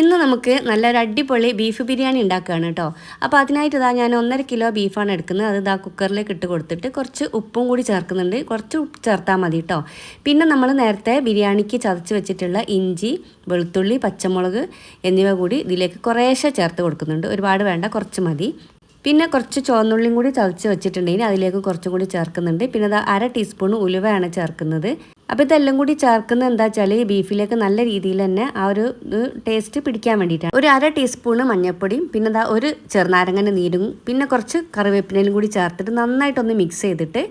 ഇന്ന് നമുക്ക് നല്ലൊരു അടിപൊളി ബീഫ് ബിരിയാണി ഉണ്ടാക്കുകയാണ് കേട്ടോ. അപ്പോൾ അതിനായിട്ട് ഇതാ ഞാൻ ഒന്നര കിലോ ബീഫാണ് എടുക്കുന്നത്. അത് ഇതാ കുക്കറിലേക്ക് ഇട്ട് കൊടുത്തിട്ട് കുറച്ച് ഉപ്പും കൂടി ചേർക്കുന്നുണ്ട്. കുറച്ച് ഉപ്പ് ചേർത്താൽ മതി കേട്ടോ. പിന്നെ നമ്മൾ നേരത്തെ ബിരിയാണിക്ക് ചതച്ച് വെച്ചിട്ടുള്ള ഇഞ്ചി വെളുത്തുള്ളി പച്ചമുളക് എന്നിവ കൂടി ഇതിലേക്ക് കുറേശ്ശെ ചേർത്ത് കൊടുക്കുന്നുണ്ട്. ഒരുപാട് വേണ്ട കുറച്ച് മതി. പിന്നെ കുറച്ച് ചുവന്നുള്ളിയും കൂടി ചതച്ച് വെച്ചിട്ടുണ്ടെങ്കിൽ അതിലേക്ക് കുറച്ചും കൂടി ചേർക്കുന്നുണ്ട്. പിന്നെ അത് അര ടീസ്പൂൺ ഉലുവയാണ് ചേർക്കുന്നത്. അപ്പോൾ ഇതെല്ലാം കൂടി ചേർക്കുന്നത് എന്താ വെച്ചാൽ ഈ ബീഫിലേക്ക് നല്ല രീതിയിൽ തന്നെ ആ ഒരു ടേസ്റ്റ് പിടിക്കാൻ വേണ്ടിയിട്ടാണ്. ഒരു അര ടീസ്പൂണ് മഞ്ഞൾപ്പൊടിയും പിന്നെ എന്താ ഒരു ചെറുനാരങ്ങന്റെ നീരും പിന്നെ കുറച്ച് കറിവേപ്പിനയിലും കൂടി ചേർത്തിട്ട് നന്നായിട്ടൊന്ന് മിക്സ് ചെയ്തിട്ട്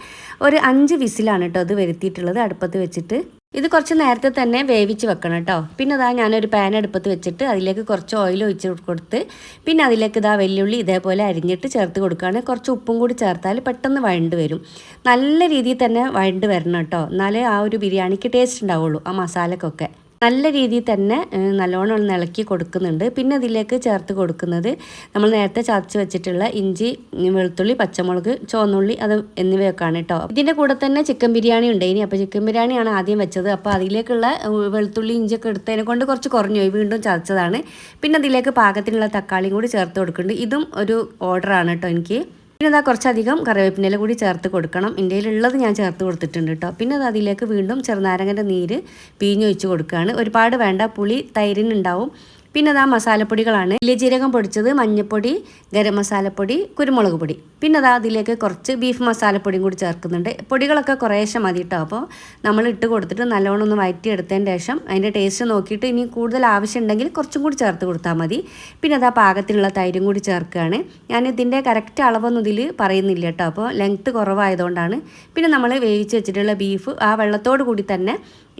ഒരു അഞ്ച് വിസിലാണ് കേട്ടോ അത് വരുത്തിയിട്ടുള്ളത്. അടുപ്പത്ത് വെച്ചിട്ട് ഇത് കുറച്ച് നേരത്തെ തന്നെ വേവിച്ച് വെക്കണം കേട്ടോ. പിന്നെ അതാ ഞാനൊരു പാൻ അടുപ്പത്ത് വെച്ചിട്ട് അതിലേക്ക് കുറച്ച് ഓയിൽ ഒഴിച്ച് കൊടുത്ത് പിന്നെ അതിലേക്ക് ഇതാ വെല്ലുള്ളി ഇതേപോലെ അരിഞ്ഞിട്ട് ചേർത്ത് കൊടുക്കുകയാണ്. കുറച്ച് ഉപ്പും കൂടി ചേർത്താൽ പെട്ടെന്ന് വഴണ്ട് വരും. നല്ല രീതിയിൽ തന്നെ വഴണ്ട് വരണം കേട്ടോ. എന്നാലേ ആ ഒരു ബിരിയാണിക്ക് ടേസ്റ്റ് ഉണ്ടാവുള്ളൂ ആ മസാലക്കൊക്കെ. നല്ല രീതിയിൽ തന്നെ നല്ലോണം ഒന്ന് ഇളക്കി കൊടുക്കുന്നുണ്ട്. പിന്നെ അതിലേക്ക് ചേർത്ത് കൊടുക്കുന്നത് നമ്മൾ നേരത്തെ ചതച്ച് വെച്ചിട്ടുള്ള ഇഞ്ചി വെളുത്തുള്ളി പച്ചമുളക് ചുവന്നുള്ളി അത് എന്നിവയൊക്കെയാണ് കേട്ടോ. ഇതിന്റെ കൂടെ തന്നെ ചിക്കൻ ബിരിയാണി ഉണ്ട് ഇനി. അപ്പോൾ ചിക്കൻ ബിരിയാണിയാണ് ആദ്യം വെച്ചത്. അപ്പോൾ അതിലേക്കുള്ള വെളുത്തുള്ളി ഇഞ്ചിയൊക്കെ എടുത്തതിനെ കൊണ്ട് കുറച്ച് കുറഞ്ഞു വീണ്ടും ചതച്ചതാണ്. പിന്നെ അതിലേക്ക് പാകത്തിനുള്ള തക്കാളിയും കൂടി ചേർത്ത് കൊടുക്കുന്നുണ്ട്. ഇതും ഒരു ഓർഡറാണ് കേട്ടോ എനിക്ക്. പിന്നെ അതാ കുറച്ചധികം കറിവേപ്പിനില കൂടി ചേർത്ത് കൊടുക്കണം. ഇന്ത്യയിലുള്ളത് ഞാൻ ചേർത്ത് കൊടുത്തിട്ടുണ്ട് കേട്ടോ. പിന്നെ അത് അതിലേക്ക് വീണ്ടും ചെറുനാരങ്ങന്റെ നീര് പിഴിഞ്ഞൊഴിച്ച് കൊടുക്കുകയാണ്. ഒരുപാട് വേണ്ട പുളി തൈരിനുണ്ടാവും പിന്നെ അതാ മസാലപ്പൊടികളാണ്. വലിയ ജീരകം പൊടിച്ചത് മഞ്ഞൾപ്പൊടി ഗരം മസാലപ്പൊടി കുരുമുളക് പൊടി. പിന്നെ അതാ അതിലേക്ക് കുറച്ച് ബീഫ് മസാലപ്പൊടിയും കൂടി ചേർക്കുന്നുണ്ട്. പൊടികളൊക്കെ കുറേശ്ശെ മതി കേട്ടോ അപ്പോൾ നമ്മൾ ഇട്ട് കൊടുത്തിട്ട് നല്ലോണം ഒന്ന് വയറ്റി എടുത്തതിന് ശേഷം അതിന്റെ ടേസ്റ്റ് നോക്കിയിട്ട് ഇനി കൂടുതൽ ആവശ്യം ഉണ്ടെങ്കിൽ കുറച്ചും കൂടി ചേർത്ത് കൊടുത്താൽ മതി. പിന്നെ അതാ പാകത്തിനുള്ള തൈരും കൂടി ചേർക്കുകയാണ്. ഞാൻ ഇതിന്റെ കറക്റ്റ് അളവൊന്നും ഇതിൽ പറയുന്നില്ല കേട്ടോ. അപ്പോൾ ലെങ്ത്ത് കുറവായതുകൊണ്ടാണ്. പിന്നെ നമ്മൾ വേവിച്ച് വെച്ചിട്ടുള്ള ബീഫ് ആ വെള്ളത്തോട് കൂടി തന്നെ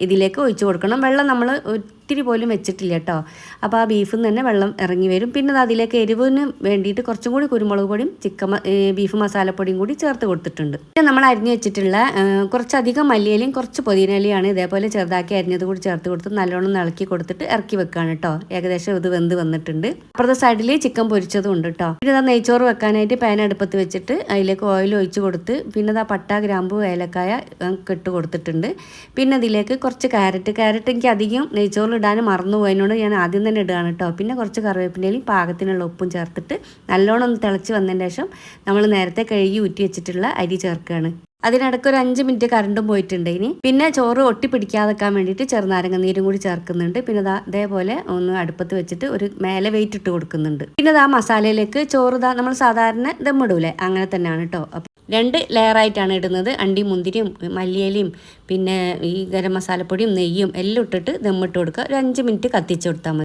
ഇതിലേക്ക് ഒഴിച്ചു കൊടുക്കണം. വെള്ളം നമ്മൾ ഒത്തിരി പോലും വെച്ചിട്ടില്ല കേട്ടോ. അപ്പോൾ ആ ബീഫിൽ നിന്ന് തന്നെ വെള്ളം ഇറങ്ങി വരും. പിന്നെ അതിലേക്ക് എരിവിന് വേണ്ടിയിട്ട് കുറച്ചും കൂടി കുരുമുളക് പൊടിയും ചിക്കൻ ബീഫ് മസാലപ്പൊടിയും കൂടി ചേർത്ത് കൊടുത്തിട്ടുണ്ട്. പിന്നെ നമ്മൾ അരിഞ്ഞു വെച്ചിട്ടുള്ള കുറച്ചധികം മല്ലിയിലയും കുറച്ച് പൊതിനയിലയാണ് ഇതേപോലെ ചെറുതാക്കി അരിഞ്ഞത് കൂടി ചേർത്ത് കൊടുത്ത് നല്ലോണം ഇളക്കി കൊടുത്തിട്ട് ഇറക്കി വെക്കുകയാണ് കേട്ടോ. ഏകദേശം ഇത് വെന്ത് വന്നിട്ടുണ്ട്. അപ്പുറത്തെ സൈഡിൽ ചിക്കൻ പൊരിച്ചതും ഉണ്ട് കേട്ടോ. പിന്നെ അത് നെയ്ച്ചോറ് വെക്കാനായിട്ട് പാൻ അടുപ്പത്ത് വെച്ചിട്ട് അതിലേക്ക് ഓയിൽ ഒഴിച്ച് കൊടുത്ത് പിന്നെ ആ പട്ട ഗ്രാമ്പു ഏലക്കായ കെട്ട് കൊടുത്തിട്ടുണ്ട്. പിന്നെ അതിലേക്ക് കുറച്ച് ക്യാരറ്റ് ക്യാരറ്റ് എനിക്ക് അധികം നെയ്ച്ചോറിൽ ഇടാൻ മറന്നു പോയതിനോട് ഞാൻ ആദ്യം തന്നെ ഇടുകയാണ് കേട്ടോ. പിന്നെ കുറച്ച് കറിവേപ്പിന്റെയും പാകത്തിനുള്ള ഉപ്പും ചേർത്തിട്ട് നല്ലോണം ഒന്ന് തിളച്ച് വന്നതിന് ശേഷം നമ്മൾ നേരത്തെ കഴുകി ഊറ്റി വെച്ചിട്ടുള്ള അരി ചേർക്കുകയാണ്. അതിനിടയ്ക്ക് ഒരു അഞ്ച് മിനിറ്റ് കറണ്ടും പോയിട്ടുണ്ട് ഇനി. പിന്നെ ചോറ് ഒട്ടി പിടിക്കാതെക്കാൻ വേണ്ടിയിട്ട് ചെറുനാരങ്ങ നീരും കൂടി ചേർക്കുന്നുണ്ട്. പിന്നെ ദാ അതേപോലെ ഒന്ന് അടുപ്പത്ത് വെച്ചിട്ട് ഒരു മേലെ വെയിറ്റ് ഇട്ട് കൊടുക്കുന്നുണ്ട്. പിന്നെ ദാ മസാലയിലേക്ക് ചോറ് നമ്മൾ സാധാരണ ദമ്മിടൂലേ അങ്ങനെ തന്നെയാണ് കേട്ടോ. രണ്ട് ലെയറായിട്ടാണ് ഇടുന്നത്. അണ്ടി മുന്തിരിയും മല്ലിയിലയും പിന്നെ ഈ ഗരം മസാലപ്പൊടിയും നെയ്യും എല്ലാം ഇട്ടിട്ട് ദമ്മിട്ട് കൊടുക്കുക. ഒരു അഞ്ച് മിനിറ്റ് കത്തിച്ച് കൊടുത്താൽ മതി.